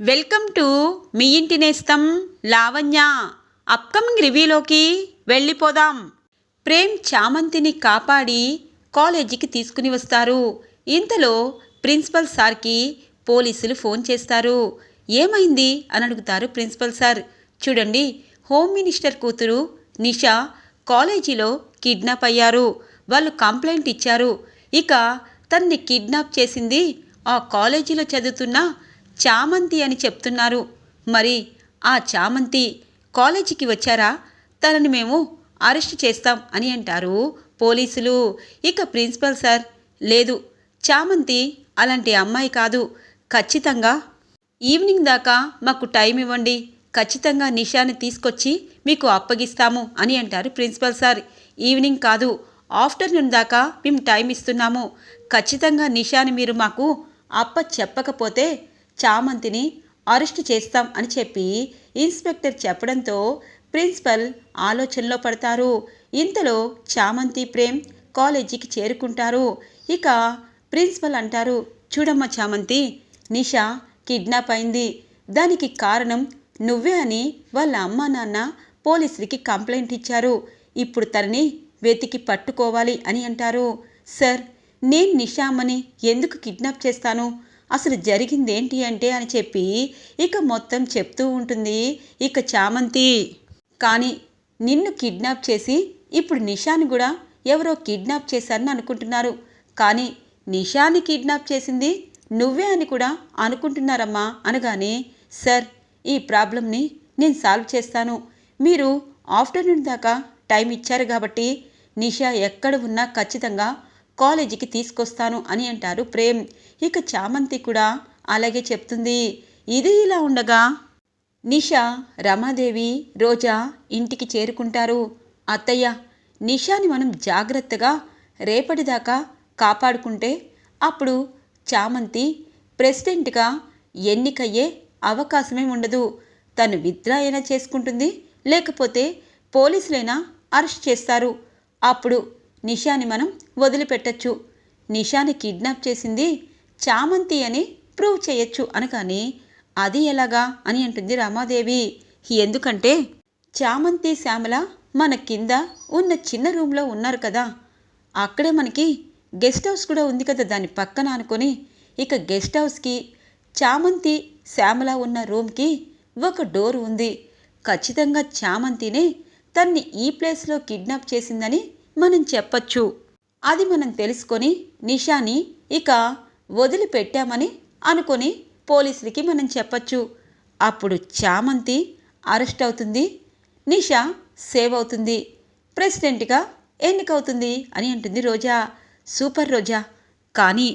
Welcome to me ఇంటి నేస్తం Lavanya. Upcoming రివ్యూలోకి వెళ్ళిపోదాం. ప్రేమ్ చామంతిని కాపాడి కాలేజీకి తీసుకుని వస్తారు. ఇంతలో ప్రిన్సిపల్ సార్కి పోలీసులు ఫోన్ చేస్తారు. ఏమైంది? అని అడుగుతారు ప్రిన్సిపల్ సార్. చూడండి హోమ్ మినిస్టర్ కూతురు నిషా కాలేజీలో కిడ్నాప్ అయ్యారు. వాళ్ళు కంప్లైంట్ ఇచ్చారు. ఇక తన్ని కిడ్నాప్ చేసింది ఆ కాలేజీలో చదువుతున్న చామంతి అని చెప్తున్నారు. మరి ఆ చామంతి కాలేజీకి వచ్చారా? తనని మేము అరెస్ట్ చేస్తాం అని అంటారు పోలీసులు. ఇక ప్రిన్సిపల్ సార్ లేదు చామంతి అలాంటి అమ్మాయి కాదు. ఖచ్చితంగా ఈవినింగ్ దాకా మాకు టైం ఇవ్వండి. ఖచ్చితంగా నిషాని తీసుకొచ్చి మీకు అప్పగిస్తాము అని అంటారు ప్రిన్సిపల్ సార్. ఈవినింగ్ కాదు ఆఫ్టర్నూన్ దాకా మేము టైం ఇస్తున్నాము. ఖచ్చితంగా నిషాని మీరు మాకు అప్ప చెప్పకపోతే చామంతిని అరెస్ట్ చేస్తాం అని చెప్పి ఇన్స్పెక్టర్ చెప్పడంతో ప్రిన్సిపల్ ఆలోచనలో పడతారు. ఇంతలో చామంతి ప్రేమ్ కాలేజీకి చేరుకుంటారు. ఇక ప్రిన్సిపల్ అంటారు చూడమ్మా చామంతి నిషా కిడ్నాప్ అయింది. దానికి కారణం నువ్వే అని వాళ్ళ అమ్మా నాన్న పోలీసులకి కంప్లైంట్ ఇచ్చారు. ఇప్పుడు తనని వెతికి పట్టుకోవాలి అని అంటారు. సార్ నేను నిషామని ఎందుకు కిడ్నాప్ చేస్తాను? అసలు జరిగిందేంటి అంటే అని చెప్పి ఇక మొత్తం చెప్తూ ఉంటుంది. ఇక చామంతి కానీ నిన్ను కిడ్నాప్ చేసి ఇప్పుడు నిషాని కూడా ఎవరో కిడ్నాప్ చేశారని అనుకుంటున్నారు. కానీ నిషాని కిడ్నాప్ చేసింది నువ్వే అని కూడా అనుకుంటున్నారమ్మా అనగానే సార్ ఈ ప్రాబ్లంని నేను సాల్వ్ చేస్తాను. మీరు ఆఫ్టర్నూన్ దాకా టైం ఇచ్చారు కాబట్టి నిషా ఎక్కడ ఉన్నా ఖచ్చితంగా కాలేజీకి తీసుకొస్తాను అని అంటారు ప్రేమ్. ఇక చామంతి కూడా అలాగే చెప్తుంది. ఇది ఇలా ఉండగా నిషా రమాదేవి రోజా ఇంటికి చేరుకుంటారు. అత్తయ్య నిషాని మనం జాగ్రత్తగా రేపటిదాకా కాపాడుకుంటే అప్పుడు చామంతి ప్రెసిడెంట్గా ఎన్నికయ్యే అవకాశమే ఉండదు. తను విత్డ్రా అయినా చేసుకుంటుంది లేకపోతే పోలీసులైనా అరెస్ట్ చేస్తారు. అప్పుడు నిషాని మనం వదిలిపెట్టచ్చు. నిషాని కిడ్నాప్ చేసింది చామంతి అని ప్రూవ్ చేయొచ్చు అనగానే అది ఎలాగా అని అంటుంది రామాదేవి. ఎందుకంటే చామంతి శ్యామల మన కింద ఉన్న చిన్న రూమ్లో ఉన్నారు కదా. అక్కడే మనకి గెస్ట్ హౌస్ కూడా ఉంది కదా దాని పక్కన అనుకొని. ఇక గెస్ట్ హౌస్కి చామంతి శ్యామల ఉన్న రూమ్కి ఒక డోర్ ఉంది. ఖచ్చితంగా చామంతినే తన్ని ఈ ప్లేస్లో కిడ్నాప్ చేసిందని మనం చెప్పచ్చు. అది మనం తెలుసుకొని నిషాని ఇక వదిలిపెట్టామని అనుకొని పోలీసులకి మనం చెప్పచ్చు. అప్పుడు చామంతి అరెస్ట్ అవుతుంది. నిషా సేవ్ అవుతుంది. ప్రెసిడెంట్గా ఎన్నికవుతుంది అని అంటుంది రోజా. సూపర్ రోజా. కానీ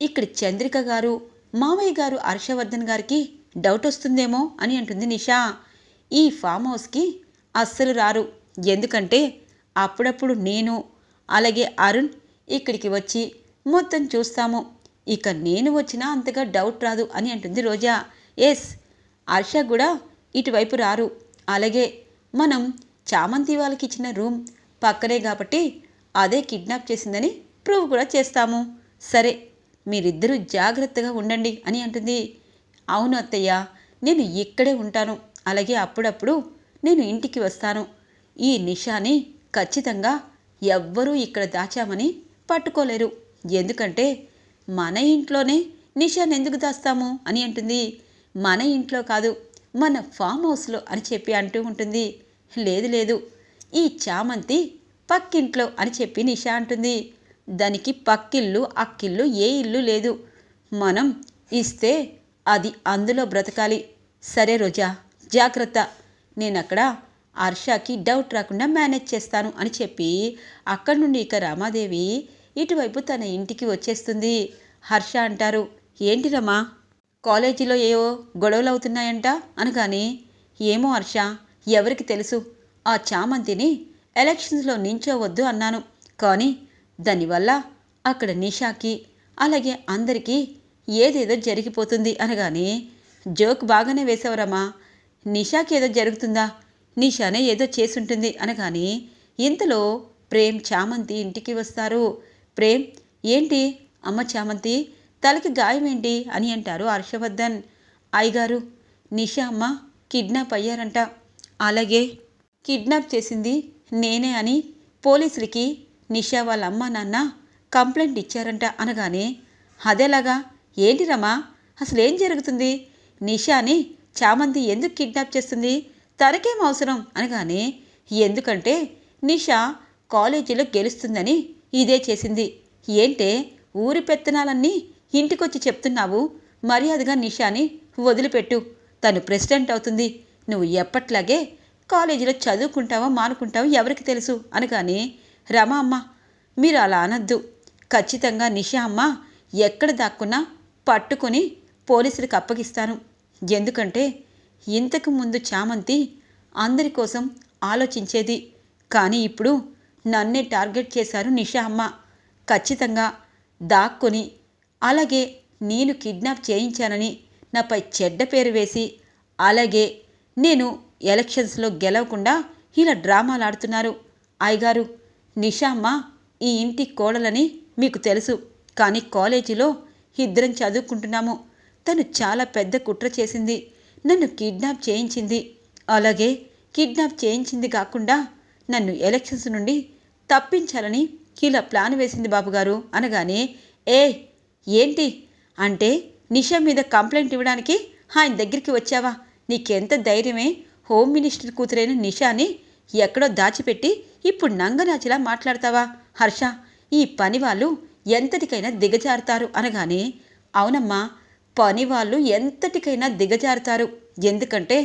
ఇక్కడ చంద్రిక గారు మామయ్య గారు హర్షవర్ధన్ గారికి డౌట్ వస్తుందేమో అని అంటుంది నిషా. ఈ ఫామ్ హౌస్కి అస్సలు రారు. ఎందుకంటే అప్పుడప్పుడు నేను అలాగే అరుణ్ ఇక్కడికి వచ్చి మొత్తం చూస్తాము. ఇక నేను వచ్చినా అంతగా డౌట్ రాదు అని అంటుంది రోజా. ఎస్ హర్ష కూడా ఇటువైపు రారు. అలాగే మనం చామంతి వాళ్ళకి ఇచ్చిన రూమ్ పక్కనే కాబట్టి అదే కిడ్నాప్ చేసిందని ప్రూవ్ కూడా చేస్తాము. సరే మీరిద్దరూ జాగ్రత్తగా ఉండండి అని అంటుంది. అవును అత్తయ్య నేను ఇక్కడే ఉంటాను. అలాగే అప్పుడప్పుడు నేను ఇంటికి వస్తాను. ఈ నిషాని ఖచ్చితంగా ఎవ్వరూ ఇక్కడ దాచామని పట్టుకోలేరు. ఎందుకంటే మన ఇంట్లోనే నిషాన్ ఎందుకు దాస్తాము అని అంటుంది. మన ఇంట్లో కాదు మన ఫామ్ హౌస్లో అని చెప్పి అంటూ ఉంటుంది. లేదు లేదు ఈ చామంతి పక్కింట్లో అని చెప్పి నిషా అంటుంది. దానికి పక్కిల్లు అక్కిల్లు ఏ ఇల్లు లేదు. మనం ఇస్తే అది అందులో బ్రతకాలి. సరే రోజా జాగ్రత్త. నేను అక్కడ హర్షకి డౌట్ రాకుండా మేనేజ్ చేస్తాను అని చెప్పి అక్కడి నుండి ఇక రామాదేవి ఇటువైపు తన ఇంటికి వచ్చేస్తుంది. హర్ష అంటారు ఏంటి రమా? కాలేజీలో ఏవో గొడవలు అవుతున్నాయంట? అనగానే ఏమో హర్ష ఎవరికి తెలుసు? ఆ చామంతిని ఎలక్షన్స్లో నించోవద్దు అన్నాను. కానీ దానివల్ల అక్కడ నిషాకి అలాగే అందరికీ ఏదేదో జరిగిపోతుంది అనగానే జోక్ బాగానే వేసావురమ్మా నిషాకి ఏదో జరుగుతుందా? నిషానే ఏదో చేసుంటుంది అనగాని ఇంతలో ప్రేమ్ చామంతి ఇంటికి వస్తారు. ప్రేమ్ ఏంటి? అమ్మ చామంతి తలకి గాయం ఏంటి అని అంటారు హర్షవర్ధన్. అయ్యగారు నిషా అమ్మ కిడ్నాప్ అయ్యారంట. అలాగే కిడ్నాప్ చేసింది నేనే అని పోలీసులకి నిషా వాళ్ళ అమ్మ నాన్న కంప్లైంట్ ఇచ్చారంట అనగానే అదేలాగా? ఏంటి రమా? అసలు ఏం జరుగుతుంది నిషాని చామంతి ఎందుకు కిడ్నాప్ చేస్తుంది? తనకేం అవసరం? అనగానే ఎందుకంటే నిషా కాలేజీలో గెలుస్తుందని ఇదే చేసింది. ఏంటే ఊరి పెత్తనాలన్నీ ఇంటికొచ్చి చెప్తున్నావు? మర్యాదగా నిషాని వదిలిపెట్టు. తను ప్రెసిడెంట్ అవుతుంది. నువ్వు ఎప్పట్లాగే కాలేజీలో చదువుకుంటావో మానుకుంటావో ఎవరికి తెలుసు? అనగానే రమా అమ్మ మీరు అలా అనద్దు. ఖచ్చితంగా నిషా అమ్మ ఎక్కడ దాక్కున్నా పట్టుకొని పోలీసులకు అప్పగిస్తాను. ఎందుకంటే ఇంతకు ముందు చామంతి అందరి కోసం ఆలోచించేది. కానీ ఇప్పుడు నన్నే టార్గెట్ చేశారు నిషా అమ్మ. ఖచ్చితంగా దాక్కుని అలాగే నేను కిడ్నాప్ చేయించానని నాపై చెడ్డ పేరు వేసి అలాగే నేను ఎలక్షన్స్లో గెలవకుండా ఇలా డ్రామాలు ఆడుతున్నారు అయ్యగారు నిషామ్మ ఈ ఇంటి కోడలని మీకు తెలుసు కానీ కాలేజీలో ఇద్దరం చదువుకుంటున్నాము. తను చాలా పెద్ద కుట్ర చేసింది. నన్ను కిడ్నాప్ చేయించింది. అలాగే కిడ్నాప్ చేయించింది కాకుండా నన్ను ఎలక్షన్స్ నుండి తప్పించాలని కీలా ప్లాన్ వేసింది బాబుగారు అనగానే ఏ ఏంటి? అంటే నిషా మీద కంప్లైంట్ ఇవ్వడానికి ఆయన దగ్గరికి వచ్చావా? నీకెంత ధైర్యమే హోమ్ మినిస్టర్ కూతురైన నిషాని ఎక్కడో దాచిపెట్టి ఇప్పుడు నంగనాచిలా మాట్లాడతావా? హర్ష ఈ పని వాళ్ళు ఎంతటికైనా దిగజారుతారు అనగానే అవునమ్మా పని వాళ్ళు ఎంతటికైనా దిగజారుతారు. ఎందుకంటే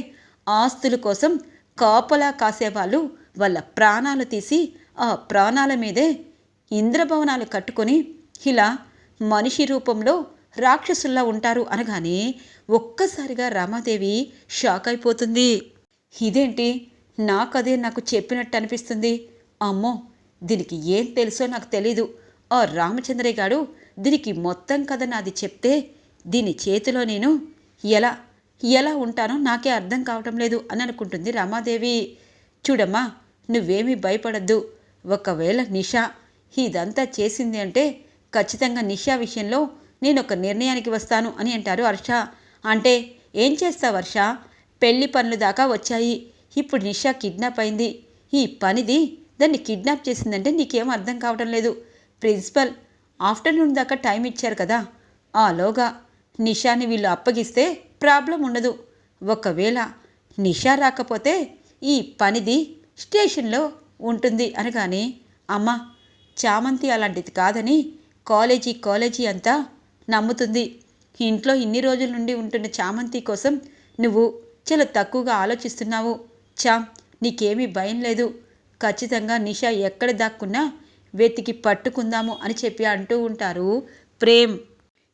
ఆస్తుల కోసం కాపలా కాసేవాళ్ళు వాళ్ళ ప్రాణాలు తీసి ఆ ప్రాణాల మీదే ఇంద్రభవనాలు కట్టుకొని ఇలా మనిషి రూపంలో రాక్షసుల్లా ఉంటారు అనగానే ఒక్కసారిగా రామాదేవి షాక్ అయిపోతుంది. ఇదేంటి? నాకదే నాకు చెప్పినట్టు అనిపిస్తుంది. అమ్మో! దీనికి ఏం తెలుసో నాకు తెలీదు. ఆ రామచంద్రయ్య గారు దీనికి మొత్తం కథ నాది చెప్తే దీని చేతిలో నేను ఎలా ఎలా ఉంటానో నాకే అర్థం కావటం లేదు అని అనుకుంటుంది రమాదేవి. చూడమ్మా నువ్వేమీ భయపడద్దు. ఒకవేళ నిషా ఇదంతా చేసింది అంటే ఖచ్చితంగా నిషా విషయంలో నేను ఒక నిర్ణయానికి వస్తాను అని అంటారు హర్ష. అంటే ఏం చేస్తావు హర్ష? పెళ్ళి పనులు దాకా వచ్చాయి. ఇప్పుడు నిషా కిడ్నాప్ అయింది. ఈ పనిది దాన్ని కిడ్నాప్ చేసిందంటే నీకేం అర్థం కావడం లేదు. ప్రిన్సిపల్ ఆఫ్టర్నూన్ దాకా టైం ఇచ్చారు కదా. ఆలోగా నిషాని వీళ్ళు అప్పగిస్తే ప్రాబ్లం ఉండదు. ఒకవేళ నిషా రాకపోతే ఈ పనిది స్టేషన్లో ఉంటుంది అనగానే అమ్మ చామంతి అలాంటిది కాదని కాలేజీ కాలేజీ అంతా నమ్ముతుంది. ఇంట్లో ఇన్ని రోజుల నుండి ఉంటున్న చామంతి కోసం నువ్వు చాలా తక్కువగా ఆలోచిస్తున్నావు. చా నీకేమీ భయం లేదు. ఖచ్చితంగా నిషా ఎక్కడ దాక్కున్నా వెతికి పట్టుకుందాము అని చెప్పి అంటూ ఉంటారు ప్రేమ్.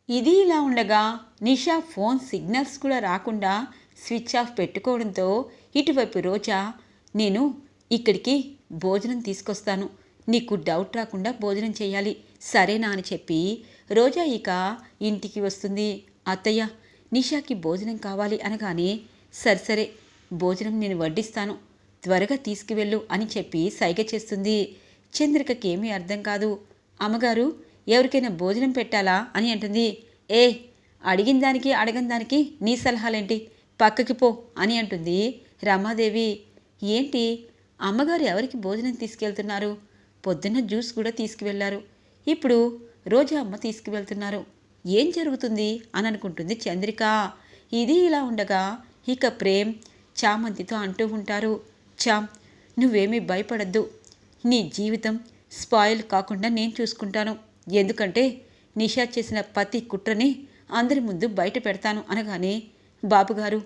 ఇది ఇలా ఉండగా నిషా ఫోన్ సిగ్నల్స్ కూడా రాకుండా స్విచ్ ఆఫ్ పెట్టుకోవడంతో ఇటువైపు రోజా నేను ఇక్కడికి భోజనం తీసుకొస్తాను. నీకు డౌట్ రాకుండా భోజనం చేయాలి. సరేనా? అని చెప్పి రోజా ఇక ఇంటికి వస్తుంది. అత్తయ్య నిషాకి భోజనం కావాలి అనగానే సరే సరే భోజనం నేను వడ్డిస్తాను. త్వరగా తీసుకువెళ్ళు అని చెప్పి సైగ చేస్తుంది. చంద్రికకి ఏమీ అర్థం కాదు. అమ్మగారు ఎవరికైనా భోజనం పెట్టాలా అని అంటుంది. ఏ అడిగిన దానికి అడగని దానికి నీ సలహాలేంటి? పక్కకి పో అని అంటుంది రమాదేవి. ఏంటి? అమ్మగారు ఎవరికి భోజనం తీసుకెళ్తున్నారు? పొద్దున్న జ్యూస్ కూడా తీసుకువెళ్ళారు ఇప్పుడు రోజా అమ్మ తీసుకువెళ్తున్నారు. ఏం జరుగుతుంది? అని అనుకుంటుంది చంద్రిక. ఇది ఇలా ఉండగా ఇక ప్రేమ్ చామంతితో అంటూ ఉంటారు. చామ్ నువ్వేమీ భయపడద్దు. నీ జీవితం స్పాయిల్ కాకుండా నేను చూసుకుంటాను. ఎందుకంటే నిషా చేసిన ప్రతి కుట్రని అందరి ముందు బయట పెడతాను అనగానే బాబుగారు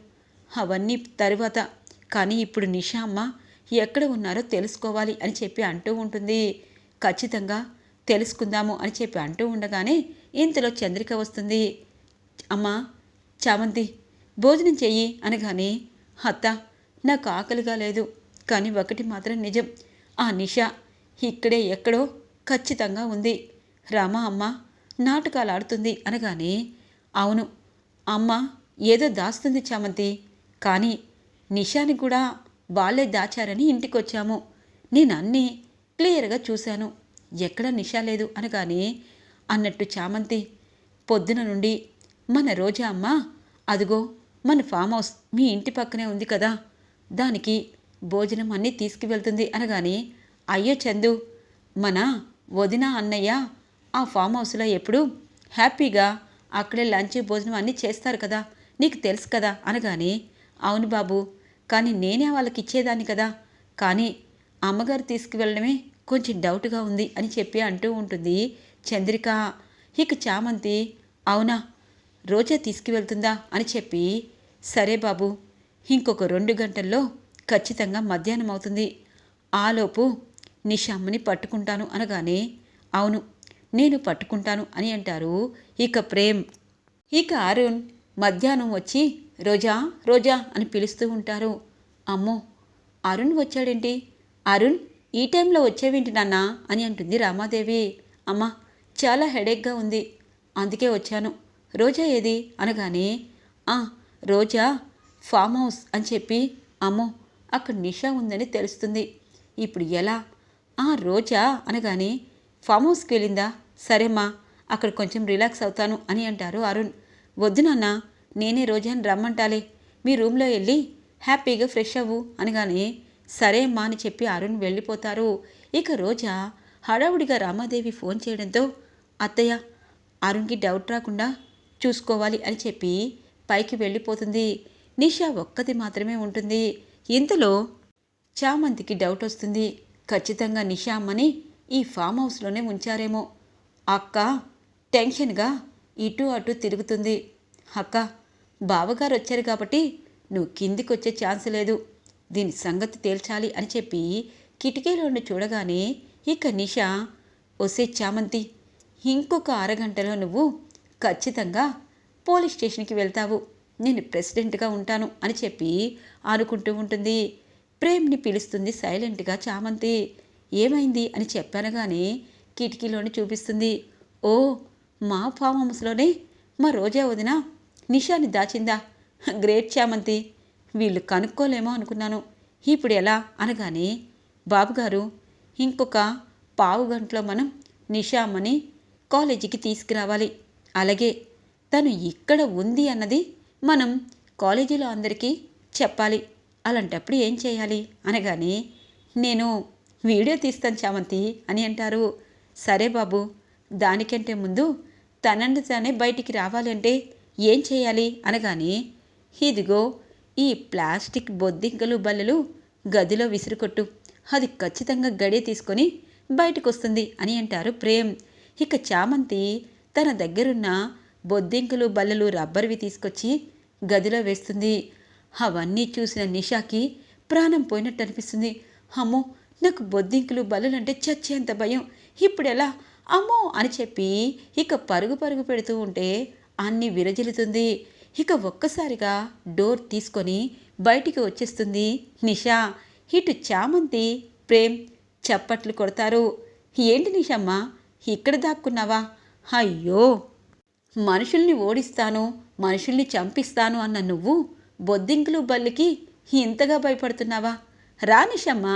అవన్నీ తరువాత. కానీ ఇప్పుడు నిషా అమ్మ ఎక్కడ ఉన్నారో తెలుసుకోవాలి అని చెప్పి అంటూ ఉంటుంది. ఖచ్చితంగా తెలుసుకుందాము అని చెప్పి అంటూ ఉండగానే ఇంతలో చంద్రిక వస్తుంది. అమ్మా చామంతి భోజనం చెయ్యి అనగానే అత్త నాకు ఆకలిగా లేదు. కానీ ఒకటి మాత్రం నిజం. ఆ నిష ఇక్కడే ఎక్కడో ఖచ్చితంగా ఉంది. రామ అమ్మ నాటకాలు ఆడుతుంది అనగానే అవును అమ్మ ఏదో దాస్తుంది చామంతి కానీ నిషాని కూడా వాళ్ళే దాచారని ఇంటికొచ్చాము. నేను అన్నీ క్లియర్గా చూశాను. ఎక్కడ నిషా లేదు అనగానే అన్నట్టు చామంతి పొద్దున నుండి మన రోజా అమ్మ అదిగో మన ఫామ్ హౌస్ మీ ఇంటి పక్కనే ఉంది కదా దానికి భోజనం అన్నీ తీసుకువెళ్తుంది అనగానే అయ్యో చందు మన వదిన అన్నయ్య ఆ ఫామ్ హౌస్లో ఎప్పుడు హ్యాపీగా అక్కడే లంచ్ భోజనం అన్నీ చేస్తారు కదా నీకు తెలుసు కదా అనగానే అవును బాబు కానీ నేనే వాళ్ళకి ఇచ్చేదాన్ని కదా కానీ అమ్మగారు తీసుకువెళ్ళడమే కొంచెం డౌట్గా ఉంది అని చెప్పి అంటూ ఉంటుంది చంద్రిక. ఇక చామంతి అవునా రోజా తీసుకువెళ్తుందా అని చెప్పి సరే బాబు ఇంకొక రెండు గంటల్లో ఖచ్చితంగా మధ్యాహ్నం అవుతుంది. ఆలోపు నిషామ్మని పట్టుకుంటాను అనగానే అవును నేను పట్టుకుంటాను అని అంటారు. ఇక ప్రేమ్. ఇక అరుణ్ మధ్యాహ్నం వచ్చి రోజా రోజా అని పిలుస్తూ ఉంటారు. అమ్మో అరుణ్ వచ్చాడేంటి? అరుణ్ ఈ టైంలో వచ్చేవేంటి నాన్న? అని అంటుంది రామాదేవి. అమ్మ చాలా హెడేక్గా ఉంది. అందుకే వచ్చాను. రోజా ఏది? అనగానే ఆ రోజా ఫామ్ హౌస్ అని చెప్పి అమ్మో అక్కడ నిషా ఉందని తెలుస్తుంది. ఇప్పుడు ఎలా? ఆ రోజా అనగానే ఫామ్ హౌస్కి వెళ్ళిందా? సరేమ్మా అక్కడ కొంచెం రిలాక్స్ అవుతాను అని అంటారు అరుణ్. వద్దు నాన్న నేనే రోజాని రమ్మంటాలే. మీ రూమ్లో వెళ్ళి హ్యాపీగా ఫ్రెష్ అవ్వు అనగానే సరే అమ్మా అని చెప్పి అరుణ్ వెళ్ళిపోతారు. ఇక రోజా హడావుడిగా రామాదేవి ఫోన్ చేయడంతో అత్తయ్య అరుణ్కి డౌట్ రాకుండా చూసుకోవాలి అని చెప్పి పైకి వెళ్ళిపోతుంది. నిషా ఒక్కది మాత్రమే ఉంటుంది. ఇంతలో చామంతికి డౌట్ వస్తుంది. ఖచ్చితంగా నిషా అమ్మని ఈ ఫామ్ హౌస్లోనే ఉంచారేమో. అక్క టెన్షన్గా ఇటు అటు తిరుగుతుంది. అక్క బావగారు వచ్చారు కాబట్టి నువ్వు కిందికి వచ్చే ఛాన్స్ లేదు. దీని సంగతి తేల్చాలి అని చెప్పి కిటికీలోండి చూడగానే ఇక నిషా ఒసే చామంతి ఇంకొక అరగంటలో నువ్వు ఖచ్చితంగా పోలీస్ స్టేషన్కి వెళ్తావు. నేను ప్రెసిడెంట్గా ఉంటాను అని చెప్పి అనుకుంటూ ఉంటుంది. ప్రేమ్ని పిలుస్తుంది సైలెంట్గా చామంతి. ఏమైంది అని చెప్పనగానే కిటికీలోని చూపిస్తుంది. ఓ మా ఫామ్ హౌస్లోనే మా రోజా వదిన నిషాని దాచిందా? గ్రేట్ చామంతి వీళ్ళు కనుక్కోలేమో అనుకున్నాను. ఇప్పుడు ఎలా? అనగానే బాబుగారు ఇంకొక పావు గంటలో మనం నిషా అమ్మని కాలేజీకి తీసుకురావాలి. అలాగే తను ఇక్కడ ఉంది అన్నది మనం కాలేజీలో అందరికీ చెప్పాలి. అలాంటప్పుడు ఏం చేయాలి? అనగానే నేను వీడియో తీస్తాను చామంతి అని అంటారు. సరే బాబు దానికంటే ముందు తనని తానే బయటికి రావాలి అంటే ఏం చేయాలి అనగానే ఇదిగో ఈ ప్లాస్టిక్ బొద్దింకలు బల్లలు గదిలో విసురుకొట్టు. అది ఖచ్చితంగా గడి తీసుకొని బయటకు వస్తుంది అని అంటారు ప్రేమ్. ఇక చామంతి తన దగ్గరున్న బొద్దింకలు బల్లలు రబ్బర్వి తీసుకొచ్చి గదిలో వేస్తుంది. అవన్నీ చూసిన నిషాకి ప్రాణం పోయినట్టు అనిపిస్తుంది. అమ్మో నాకు బొద్దింకులు బలులంటే చచ్చేంత భయం. ఇప్పుడు ఎలా అమ్మో! అని చెప్పి ఇక పరుగు పరుగు పెడుతూ ఉంటే అన్ని విరజిల్లుతుంది. ఇక ఒక్కసారిగా డోర్ తీసుకొని బయటికి వచ్చేస్తుంది నిషా. ఇటు చామంతి ప్రేమ్ చప్పట్లు కొడతారు. ఏంటి నిషమ్మ? ఇక్కడ దాక్కున్నావా? అయ్యో! మనుషుల్ని ఓడిస్తాను మనుషుల్ని చంపిస్తాను అన్న నువ్వు బొద్దింకులు బల్లికి ఇంతగా భయపడుతున్నావా? రా నిషమ్మ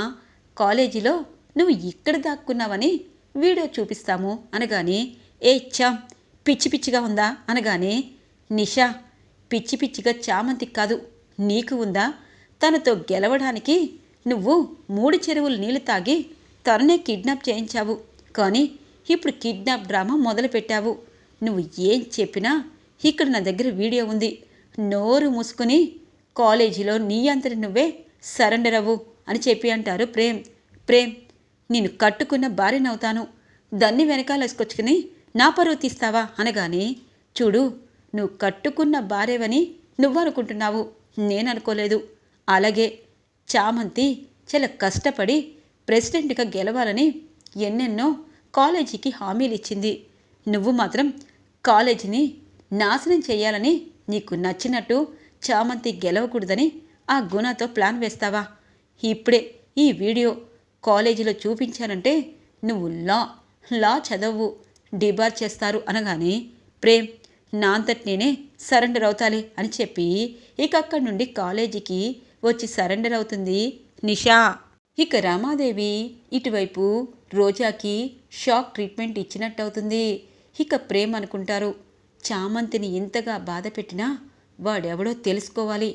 కాలేజీలో నువ్వు ఇక్కడ దాక్కున్నావని వీడియో చూపిస్తాము అనగానే ఏ చామ్ పిచ్చి పిచ్చిగా ఉందా? అనగానే నిషా పిచ్చి పిచ్చిగా చామంతి కాదు నీకు ఉందా? తనతో గెలవడానికి నువ్వు మూడు చెరువులు నీళ్ళు తాగి తననే కిడ్నాప్ చేయించావు. కానీ ఇప్పుడు కిడ్నాప్ డ్రామా మొదలుపెట్టావు నువ్వు ఏం చెప్పినా ఇక్కడ నా దగ్గర వీడియో ఉంది. నోరు మూసుకుని కాలేజీలో నీ అంతటి నువ్వే సరెండర్ అవ్వు. అని చెప్పి అంటారు. ప్రేమ్ ప్రేమ్ నేను కట్టుకున్న భార్యనవుతాను. దాన్ని వెనకాలేసుకొచ్చుకుని నా పరువు తీస్తావా? అనగానే చూడు నువ్వు కట్టుకున్న భార్యవని నువ్వనుకుంటున్నావు. నేననుకోలేదు. నేను అనుకోలేదు అలాగే చామంతి చాలా కష్టపడి ప్రెసిడెంట్గా గెలవాలని ఎన్నెన్నో కాలేజీకి హామీలు ఇచ్చింది. నువ్వు మాత్రం కాలేజీని నాశనం చేయాలని నీకు నచ్చినట్టు చామంతి గెలవకూడదని ఆ గుణతో ప్లాన్ వేస్తావా? ఇప్పుడే ఈ వీడియో కాలేజీలో చూపించానంటే నువ్వు లా లా చదవు డిబార్ చేస్తారు అనగానే ప్రేమ్ నా అంతటి నేనే సరెండర్ అవుతాలి అని చెప్పి ఇక అక్కడి నుండి కాలేజీకి వచ్చి సరెండర్ అవుతుంది నిషా. ఇక రామాదేవి ఇటువైపు రోజాకి షాక్ ట్రీట్మెంట్ ఇచ్చినట్టు అవుతుంది. ఇక ప్రేమ్ అనుకుంటారు చామంతిని ఇంతగా బాధ పెట్టినా వాడెవడో తెలుసుకోవాలి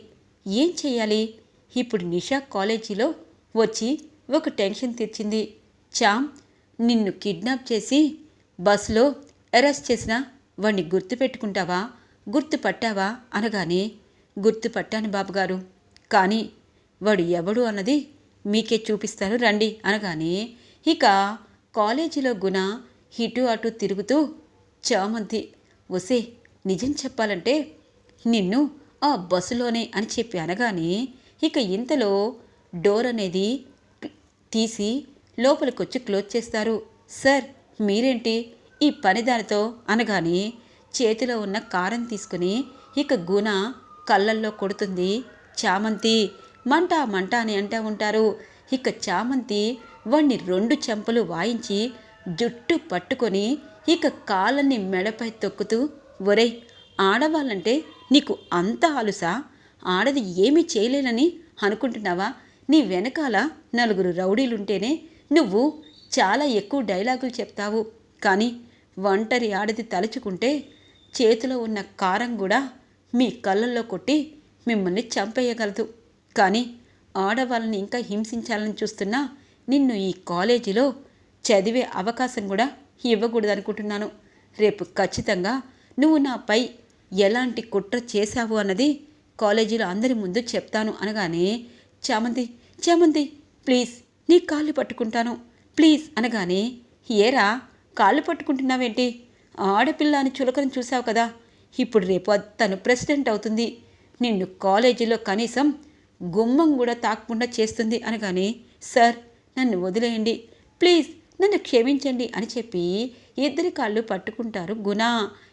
ఏం చేయాలి? ఇప్పుడు నిషా కాలేజీలో వచ్చి ఒక టెన్షన్ తెచ్చింది. చామ్ నిన్ను కిడ్నాప్ చేసి బస్సులో అరెస్ట్ చేసిన వాణ్ణి గుర్తుపెట్టుకుంటావా? గుర్తుపట్టావా? అనగానే గుర్తుపట్టాను బాబుగారు. కానీ వాడు ఎవడు అన్నది మీకే చూపిస్తాను రండి అనగానే ఇక కాలేజీలో గుణ ఇటు అటు తిరుగుతూ చామంతి వసే నిజం చెప్పాలంటే నిన్ను ఆ బస్సులోనే అని చెప్పి అనగానే ఇక ఇంతలో డోర్ అనేది తీసి లోపలికొచ్చి క్లోజ్ చేస్తారు. సార్ మీరేంటి? ఈ పనిదానితో అనగానే చేతిలో ఉన్న కారం తీసుకుని ఇక గుణ కళ్ళల్లో కొడుతుంది. చామంతి మంట మంట అని అంటూ ఉంటారు. ఇక చామంతి వాణ్ణి రెండు చెంపలు వాయించి జుట్టు పట్టుకొని ఇక కాళ్ళని మెడపై తొక్కుతూ ఒరే ఆడవాళ్ళంటే నీకు అంత అలుసా? ఆడది ఏమీ చేయలేనని అనుకుంటున్నావా? నీ వెనకాల నలుగురు రౌడీలుంటేనే నువ్వు చాలా ఎక్కువ డైలాగులు చెప్తావు. కానీ ఒంటరి ఆడది తలుచుకుంటే చేతిలో ఉన్న కారం కూడా మీ కళ్ళల్లో కొట్టి మిమ్మల్ని చంపేయగలదు. కానీ ఆడవాళ్ళని ఇంకా హింసించాలని చూస్తున్నా నిన్ను ఈ కాలేజీలో చదివే అవకాశం కూడా ఇవ్వకూడదు అనుకుంటున్నాను రేపు ఖచ్చితంగా నువ్వు నాపై ఎలాంటి కుట్ర చేశావు అన్నది కాలేజీలో అందరి ముందు చెప్తాను అనగానే చామంతి చామంతి ప్లీజ్ నీ కాళ్ళు పట్టుకుంటాను ప్లీజ్ అనగానే ఏరా కాళ్ళు పట్టుకుంటున్నావేంటి? ఆడపిల్ల అని చులకను చూసావు కదా ఇప్పుడు రేపు తను ప్రెసిడెంట్ అవుతుంది నిన్ను కాలేజీలో కనీసం గుమ్మం కూడా తాకకుండా చేస్తుంది అనగానే సార్ నన్ను వదిలేయండి ప్లీజ్ నన్ను క్షమించండి అని చెప్పి ఇద్దరి కాళ్ళు పట్టుకుంటారు గుణ.